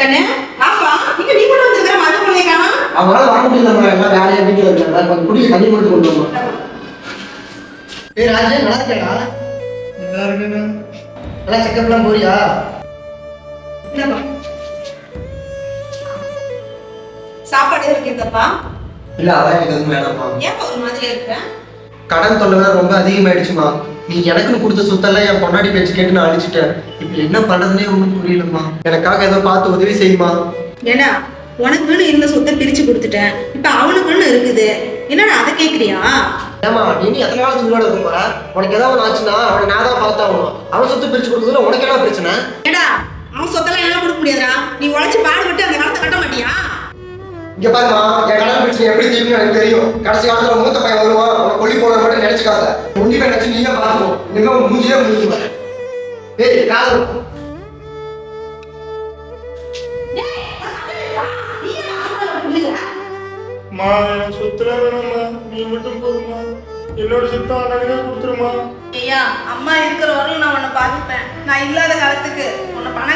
கண்ணு. ஆப்பா இங்க நீ கூட வந்திருக்கிற மது பிள்ளை காணோம். அவங்களால வர எல்லாம் வேலையா வீட்டுல இருக்காங்க கொஞ்சம் குடி தண்ணி மட்டும் கொண்டு வாம்மா ஏய் ராஜே நல்லா இருக்கேடா. நல்லா இருக்குண்ணா நல்லா செக்கப்லாம் போறியா? இந்தாப்பா. சாப்பாடு இருக்குதப்பா இல்ல அதான் எனக்கு எதுவும் வேணாம்மா ஏன் ஒரு மாதிரி இருக்க? கடன் தொல்லை ரொம்ப அதிகமாயிடுச்சுமா. நீ எனக்குன்னு கொடுத்த சொத்தெல்லாம் என் பொண்டாடி பேச்சு கேட்டு நான் அழிச்சிட்டேன். இப்ப என்ன பண்றதுனே ஒண்ணும் புரியலம்மா. எனக்காக ஏதோ பார்த்து உதவி செய்யுமா. ஏடா உனக்குன்னு இருந்த சொத்தை பிரிச்சு கொடுத்துட்டேன். இப்ப அவனுக்குன்னு இருக்குது. என்னடா அதை கேக்குறியா? ஏமா நீ எத்தனை நாள் உங்களோட இருக்க போற? உனக்கு ஏதாவது ஆச்சுன்னா அவனை நான் தான் பார்த்தாகணும். அவன் சொத்து பிரிச்சு கொடுத்ததுல உனக்கு என்ன பிரச்சனை? ஏடா அவன் சொத்தெல்லாம் என்னால கொடுக்க முடியாதுடா. நீ உழைச்சு பாடுபட்டு அந்த காலத்தை கட்ட மாட்டியா? இங்க பாருமா என் கடன் பிரச்சனை எப்படி தீர்க்கணும் எனக்கு தெரியும். கடைசி காலத்துல மூத்த பையன் வருவான் அவனை கொல்லி போட மட்டும் நினைச்சுக்காத. போய் நினைச்சு நீங்க பார்க்கணும் இனிமே மூஞ்சியே முடிச்சுவேன் ஏய் காதல். மா எனக்கு சுத்தல வேணும்மா. நீ மட்டும் போதுமா என்னோட சுத்தம் அண்ணனுக்கே கொடுத்துருமா ஐயா அம்மா இருக்கிற வரலும் நான் உன்னை பார்த்துப்பேன் நான் இல்லாத காலத்துக்கு உன்னை பண